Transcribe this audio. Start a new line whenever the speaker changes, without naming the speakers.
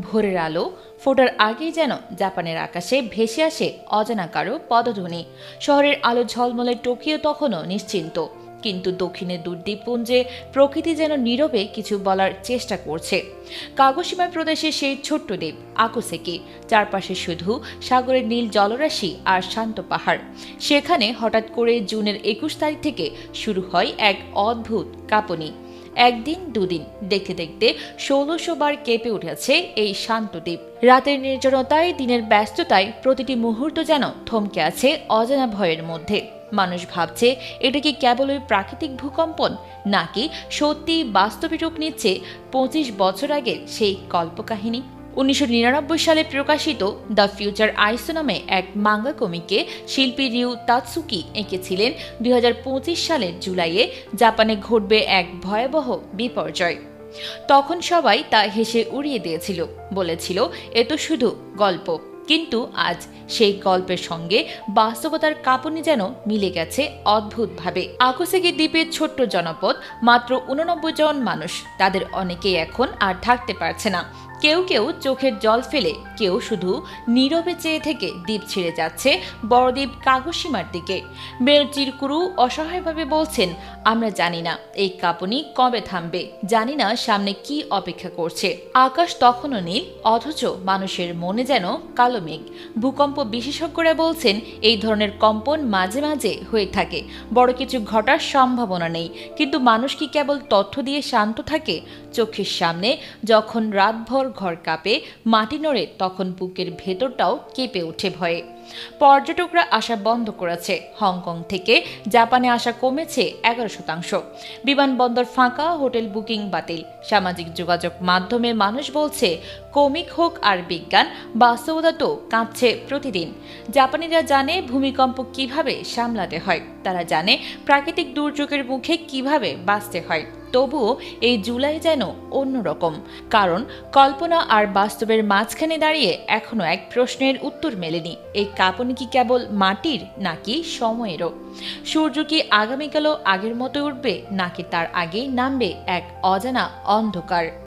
ভোরের আলো ফোটার আগেই যেন জাপানের আকাশে ভেসে আসে অজানা কারও পদধ্বনি। শহরের আলো ঝলমলে টোকিও তখনও নিশ্চিন্ত। কিন্তু দক্ষিণের দুর্দ্বীপপুঞ্জে প্রকৃতি যেন নীরবে কিছু বলার চেষ্টা করছে। কাগসীমা প্রদেশের সেই ছোট্ট দ্বীপ, আকুসেকি, চারপাশে শুধু সাগরের নীল জলরাশি আর শান্ত পাহাড়। সেখানে হঠাৎ করে জুনের একুশ তারিখ থেকে শুরু হয় এক অদ্ভুত কাঁপনি। একদিন, দুদিন দেখতে দেখতে ষোলোশো বার কেঁপে উঠেছে এই শান্ত দ্বীপ। রাতের নির্জনতায়, দিনের ব্যস্ততায় প্রতিটি মুহূর্ত যেন থমকে আছে অজানা ভয়ের মধ্যে। মানুষ ভাবছে, এটা কি কেবল ওই প্রাকৃতিক ভূকম্পন? নাকি সত্যি বাস্তবে রূপ নিচ্ছে পঁচিশ বছর আগের সেই কল্পকাহিনী? উনিশশো নিরানব্বই সালে প্রকাশিত দ্য ফিউচার আইসো নামে এক মাঙ্গা কমিকে শিল্পী রিউ তাৎসুকি এঁকেছিলেন দু হাজার পঁচিশ সালের জুলাইয়ে, জাপানে ঘটবে এক ভয়াবহ বিপর্যয়। তখন সবাই তা হেসে উড়িয়ে দিয়েছিল, বলেছিল, এ তো শুধু গল্প। কিন্তু আজ সেই গল্পের সঙ্গে বাস্তবতার কাঁপুনি যেন মিলে গেছে অদ্ভুতভাবে। আকোসেকি দ্বীপের ছোট্ট জনপদ, মাত্র উননব্বই জন মানুষ, তাদের অনেকেই এখন আর থাকতে পারছে না। কেউ কেউ চোখের জল ফেলে, কেউ শুধু নীরবে চেয়ে থেকে দ্বীপ ছেড়ে যাচ্ছে বড়দ্বীপ কাগসীমার দিকে। বেল চিরকুরু অসহায়ভাবে বলছেন, আমরা জানি না এই কাঁপুনি কবে থামবে। জানি না সামনে কি অপেক্ষা করছে। আকাশ তখনও নীল, অথচ মানুষের মনে যেন কালো মেঘ। ভূকম্প বিশেষজ্ঞরা বলছেন, এই ধরনের কম্পন মাঝে মাঝে হয়ে থাকে। বড় কিছু ঘটার সম্ভাবনা নেই। কিন্তু মানুষ কি কেবল তথ্য দিয়ে শান্ত থাকে? চোখের সামনে যখন রাতভর ঘর কাঁপে মাটি নড়ে তখন বুকের ভেতরটাও কেঁপে ওঠে ভয়ে। পর্যটকরা আসা বন্ধ করেছে। হংকং থেকে জাপানে আসা কমেছে এগারো শতাংশ। বিমানবন্দর ফাঁকা, হোটেল বুকিং বাতিল। সামাজিক যোগাযোগ মাধ্যমে মানুষ বলছে, কমিক হোক আর বিজ্ঞান, বাস্তবতা তো কাঁপছে প্রতিদিন। জাপানিরা জানে ভূমিকম্প কীভাবে সামলাতে হয়। তারা জানে প্রাকৃতিক দুর্যোগের মুখে কীভাবে বাঁচতে হয়। তবুও এই জুলাই যেন অন্যরকম। কারণ কল্পনা আর বাস্তবের মাঝখানে দাঁড়িয়ে এখনও এক প্রশ্নের উত্তর মেলেনি। এই কাঁপনি কি কেবল মাটির নাকি সময়েরও? সূর্য কি আগামীকালও আগের মতো উঠবে নাকি তার আগেই নামবে এক অজানা অন্ধকার?